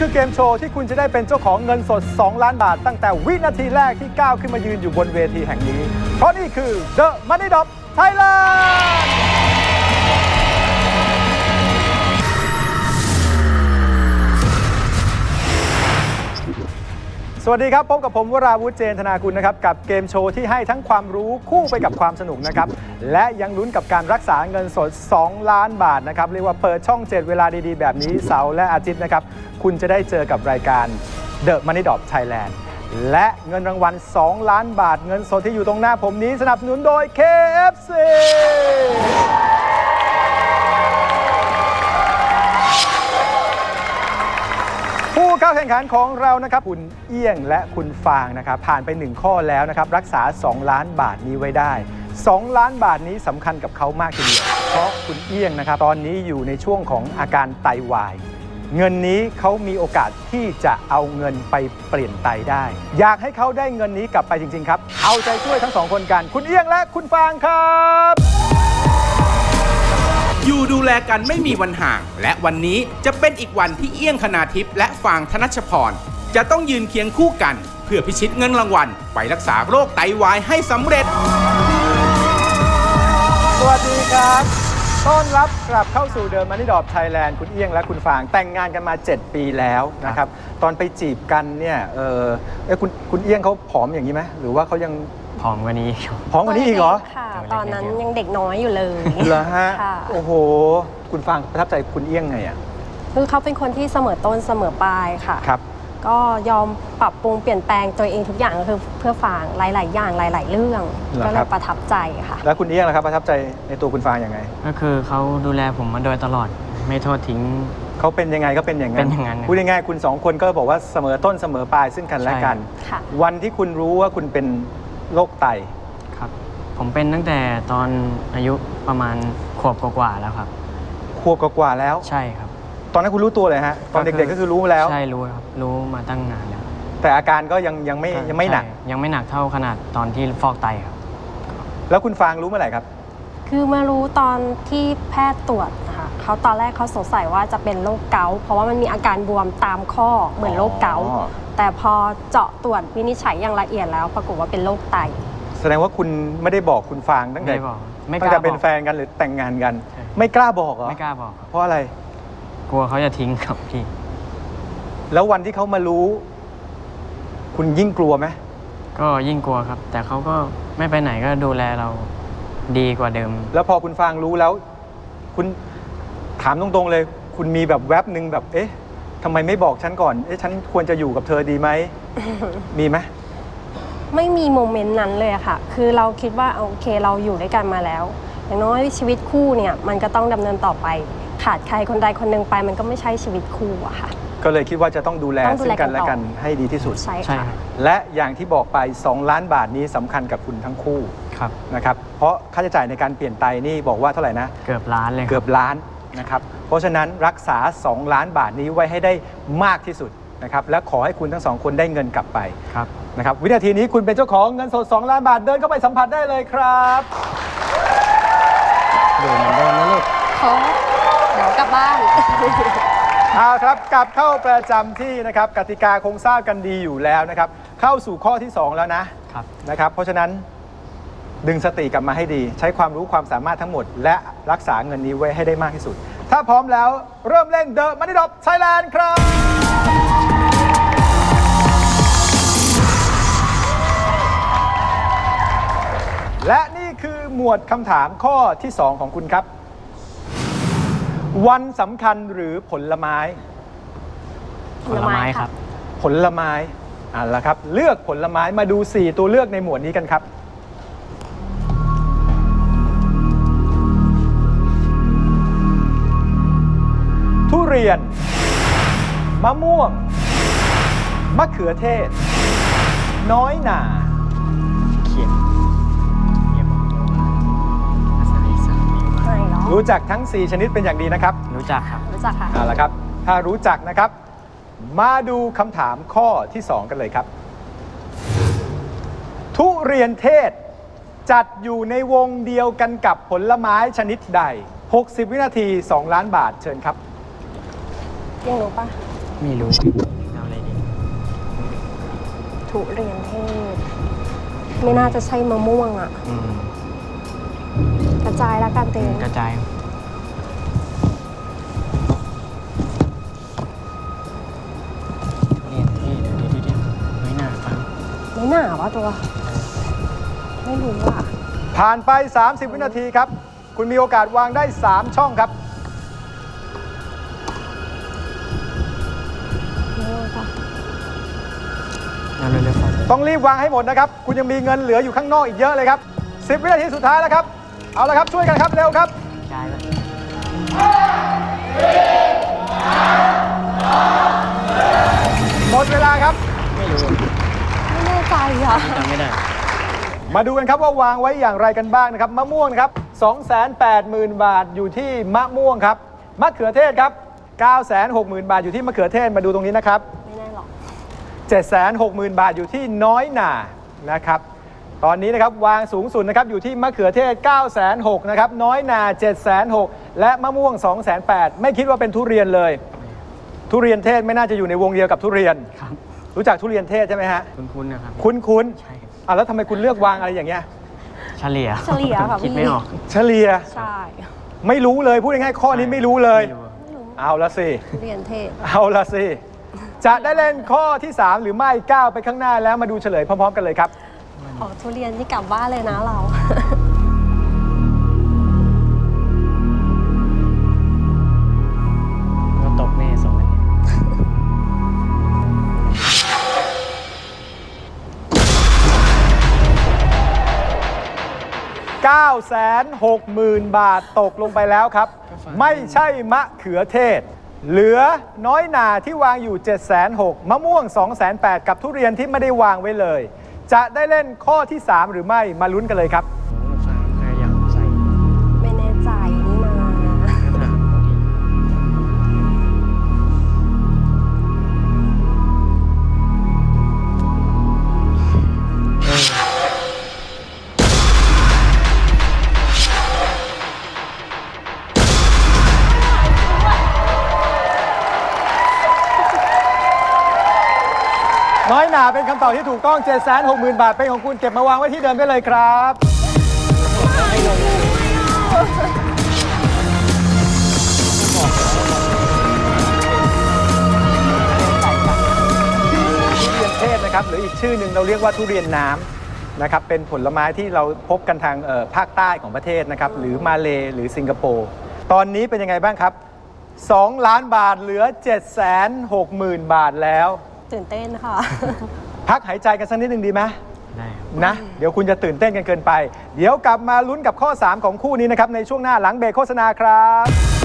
คือเกมโชว์ที่คุณจะได้เป็นเจ้าของเงินสด 2 ล้านบาท ตั้งแต่วินาทีแรกที่ก้าวขึ้นมายืนอยู่บนเวทีแห่งนี้ เพราะนี่คือ The Money Drop Thailand สวัสดีครับ พบกับผมวราวุธเจนธนากุลนะครับ กับเกมโชว์ที่ให้ทั้งความรู้คู่ไปกับความสนุกนะครับ และยังลุ้นกับการรักษาเงินสด 2 ล้านบาทนะครับ เรียกว่าเปิดช่อง 7 เวลาดีๆ แบบนี้เสาร์และอาทิตย์นะครับ คุณจะได้เจอกับรายการ The Money Drop Thailand และเงินรางวัล 2 ล้านบาทเงินสดที่อยู่ตรงหน้าผมนี้สนับสนุนโดย KFC ผู้เข้าแข่งขันของเรานะครับคุณเอี้ยงและคุณฟางนะครับผ่านไป 1 ข้อแล้วนะครับรักษา 2 ล้านบาทนี้ไว้ได้ 2 ล้านบาทนี้สำคัญกับเขามากทีเดียวเพราะคุณเอี้ยงนะครับตอนนี้อยู่ในช่วงของอาการไตวาย เงินนี้เขามีโอกาสที่จะเอาเงินไปเปลี่ยนไตได้ อยากให้เขาได้เงินนี้กลับไปจริง ๆ ครับ เอาใจช่วยทั้งสองคนกัน คุณเอี้ยงและคุณฟางครับ อยู่ดูแลกันไม่มีวันห่าง และวันนี้จะเป็นอีกวันที่เอี้ยงคณาทิพย์และฟางธนชพร จะต้องยืนเคียงคู่กัน เพื่อพิชิตเงินรางวัลไปรักษาโรคไตวายให้สำเร็จ สวัสดีครับ ต้อนรับกลับเข้าสู่เดิมมันนี่ดอบไทยแลนด์คุณเอี้ยงและคุณฟางแต่งงานกันมา 7 ปีแล้วนะครับ ตอนไปจีบกันเนี่ยเออเอ้ยคุณคุณเอี้ยงเขาผอมอย่างนี้ไหมหรือว่าเขายัง ผอมกว่านี้ครับผอมกว่านี้อีกเหรอค่ะตัวเล็กตอนนั้นนิดเดียวยังเด็กน้อยอยู่เลยเหรอฮะ ค่ะโอ้โห คุณฟางประทับใจคุณเอี้ยงไงอะคือเขาเป็นคนที่เสมอต้นเสมอปลายค่ะ ครับ ก็ยอมปรับปรุงเปลี่ยนแปลงตัวเองทุกอย่างก็คือเพื่อฝางหลาย ๆ อย่างหลาย ๆ เรื่องเหรอก็เลครัยบประทับใจค่ะ แล้วคุณเอี้ยงล่ะครับประทับใจในตัวคุณฟางยังไงก็คือเขาดูแลผมมาโดยตลอด ไม่โทษทิ้ง เขาเป็นยังไงก็เป็นอย่างนั้นเป็นอย่างนั้นนะ พูดง่ายๆคุณสองคนก็บอกว่าเสมอต้นเสมอปลายซึ่งกันและกันค่ะ วันที่คุณรู้ว่าคุณเป็น โรคไตครับ ผมเป็นตั้งแต่ตอนอายุประมาณขวบกว่าๆแล้วครับ ขวบกว่าๆแล้ว ใช่ครับ ตอนนั้นคุณรู้ตัวเลยฮะตอนเด็กๆก็คือรู้มาแล้ว ใช่รู้ครับรู้มาตั้งนานแล้วแต่อาการก็ยังยังไม่ยังไม่หนัก ใช่ยังไม่หนักเท่าขนาดตอนที่ฟอกไตครับ แล้วคุณฟางรู้เมื่อไหร่ครับ คือมารู้ตอนที่แพทย์ตรวจนะคะ เขาตอนแรกเขาสงสัยว่าจะเป็นโรคเกาต์เพราะว่ามันมีอาการบวมตามข้อเหมือนโรคเกาต์อ๋อ แต่พอเจาะตรวจวินิจฉัยอย่างละเอียดแล้ว ปรากฏว่าเป็นโรคไต แสดงว่าคุณไม่ได้บอกคุณฟางตั้งไม่แต่ได้บอกไม่กตั้งล้าแต่บเป็นอกแฟนกันหรือแต่งงานกัน ใช่ ไม่กล้าบอกเหรอไม่กล้าบอกครับเพราะอะไรกลัวเขาจะทิ้งครับพี่ แล้ววันที่เขามารู้ คุณยิ่งกลัวไหมก็ยิ่งกลัวครับ แต่เขาก็ไม่ไปไหนก็ดูแลเราดีกว่าเดิม แล้วพอคุณฟางรู้แล้ว คุณถามตรงๆเลย คุณมีแบบแวบหนึ่งแบบ เอ๊ะทำไมไม่บอกฉันก่อน เอ๊ะฉันควรจะอยู่กับเธอดีไหม มีไหมไม่มีโมเมนต์นั้นเลยอะค่ะ คือเราคิดว่าโอเคเราอยู่ด้วยกันมาแล้ว อย่างน้อยชีวิตคู่เนี่ยมันก็ต้องดำเนินต่อไป ขาดใครคนใดคนหนึ่งไป มันก็ไม่ใช่ชีวิตคู่อะค่ะ ก็เลยคิดว่าจะต้องดูแลต้องดูซึ่แลงกันและกันต่อกันให้ดีที่สุด ใช่ใช่ค่ะ ครับและอย่างที่บอกไป 2 ล้านบาทนี้สำคัญกับคุณทั้งคู่ครับ นะครับ เพราะค่าใช้จ่ายในการเปลี่ยนไตนี่บอกว่าเท่าไหร่นะ เกือบล้านเลยครับเกือบล้าน นะครับ เพราะฉะนั้นรักษา 2 ล้านบาทนี้ไว้ให้ได้มากที่สุดนะครับ และขอให้คุณทั้งสองคนได้เงินกลับไปครับนะครับ วินาทีนี้คุณเป็นเจ้าของเงินสด 2 ล้านบาทเดินเข้าไปสัมผัสได้เลยครับดูเหมือนเดิมนะลูกเขาเดี๋ยวกลับบ้านเอาครับกลับเข้าประจำที่นะครับกติกาคงทราบกันดีอยู่แล้วนะครับ เข้าสู่ข้อที่ 2 แล้วนะครับ นะครับ เพราะฉะนั้น ดึงสติกลับมาให้ดี ใช้ความรู้ความสามารถทั้งหมด และรักษาเงินนี้ไว้ให้ได้มากที่สุด ถ้าพร้อมแล้วเริ่มเล่น The Money Drop Thailand ครับ และนี่คือหมวดคำถามข้อที่ 2 ของคุณครับ วันสำคัญหรือผลไม้ ผลไม้ครับ ผลไม้อะละครับ เลือกผลไม้มาดู 4 ตัวเลือกในหมวดนี้กันครับ รียน มะม่วง มะเขือเทศ น้อยหนาเขียนอกว่าภาษาอีสานาไม่หรอรู้จักทั้ง 4 ชนิดเป็นอย่างดีนะครับรู้จักครับ รู้จักค่ะ เอาละครับ ถ้ารู้จักนะครับ มาดูคำถามข้อที่ 2 กันเลยครับ ทุเรียนเทศ จัดอยู่ในวงเดียวกันกับผลไม้ชนิดใด 60 วินาที 2 ล้านบาทเชิญครับ ยังรู้ปะไม่รู้เอาอะไรดีทุเรียนเทศ ไม่น่าจะใช่มะม่วงอะอืมกระจายแล้วกันเตงกระจายทุเรียนที่เดี๋ยวเดี๋ยวเดี๋ยวไม่น่าฟังไม่หนาวะตัว ไม่รู้อะผ่านไป 30 วินาทีครับ คุณมีโอกาสวางได้ 3 ช่องครับ เอาเร็วๆครับต้องรีบวางให้หมดนะครับ คุณยังมีเงินเหลืออยู่ข้างนอกอีกเยอะเลยครับ 10 วินาทีสุดท้ายแล้วครับ เอาละครับช่วยกันครับเร็วครับกระจายไปหมดเวลาครับไม่รู้ไม่แน่ใจอะ จำไม่ได้ มาดูกันครับว่าวางไว้อย่างไรกันบ้างนะครับ มะม่วงนะครับ 280,000 บาทอยู่ที่มะม่วงครับ มะเขือเทศครับ 960,000 บาทอยู่ที่มะเขือเทศมาดูตรงนี้นะครับไม่แน่หรอก 760,000 บาทอยู่ที่น้อยหน่านะครับ ตอนนี้นะครับวางสูงสุดนะครับอยู่ที่มะเขือเทศ906,000นะครับน้อยหน่า706,000และมะม่วง208,000ไม่คิดว่าเป็นทุเรียนเลย ทุเรียนเทศไม่น่าจะอยู่ในวงเดียวกับทุเรียน ครับรู้จักทุเรียนเทศใช่ไหมฮะคุ้นๆนะครับ คุ้นคุ้นใช่ๆอะแล้วทำไมคุณเลือกวางอะไรอย่างเงี้ยเฉลี่ยเฉลี่ยค่ะคิดพี่ไม่ออกเฉลี่ยใช่ไม่รู้เลยพูดง่ายๆข้อนี้ไม่รู้เลย ไม่รู้เอาละสิทุเรียนเทศ เอาละสิ จะได้เล่นข้อที่ 3 หรือไม่ก้าวไปข้างหน้าแล้วมาดูเฉลยพร้อม ๆ กันเลยครับ ออกทุเรียนนี่กลับบ้านเลยนะเรา ก็ตกแน่สองอันนี้960,000 บาทตกลงไปแล้วครับ ไม่ใช่มะเขือเทศ เหลือน้อยหนาที่วางอยู่ 7 6 0 0 0มะม่วง 2 8 0 0 0 กับทุเรียนที่ไม่ได้วางไว้เลย จะได้เล่นข้อที่ 3 หรือไม่มาลุ้นกันเลยครับ น้อยหนาเป็นคำตอบที่ถูกต้อง 760,000 บาท เป็นของคุณเก็บมาวางไว้ที่เดิมได้เลยครับ ทุเรียนเทศนะครับหรืออีกชื่อหนึ่งเราเรียกว่าทุเรียนน้ำนะครับเป็นผลไม้ที่เราพบกันทางเอ่อภาคใต้ของประเทศนะครับหรือมาเลหรือสิงคโปร์ตอนนี้เป็นยังไงบ้างครับ 2 ล้านบาทเหลือ 760,000 บาทแล้ว ตื่นเต้นค่ะ พักหายใจกันสักนิดหนึ่งดีไหมได้ครับ นะ เดี๋ยวคุณจะตื่นเต้นกันเกินไป เดี๋ยวกลับมาลุ้นกับข้อ 3 ของคู่นี้นะครับ ในช่วงหน้าหลังเบรกโฆษณาครับ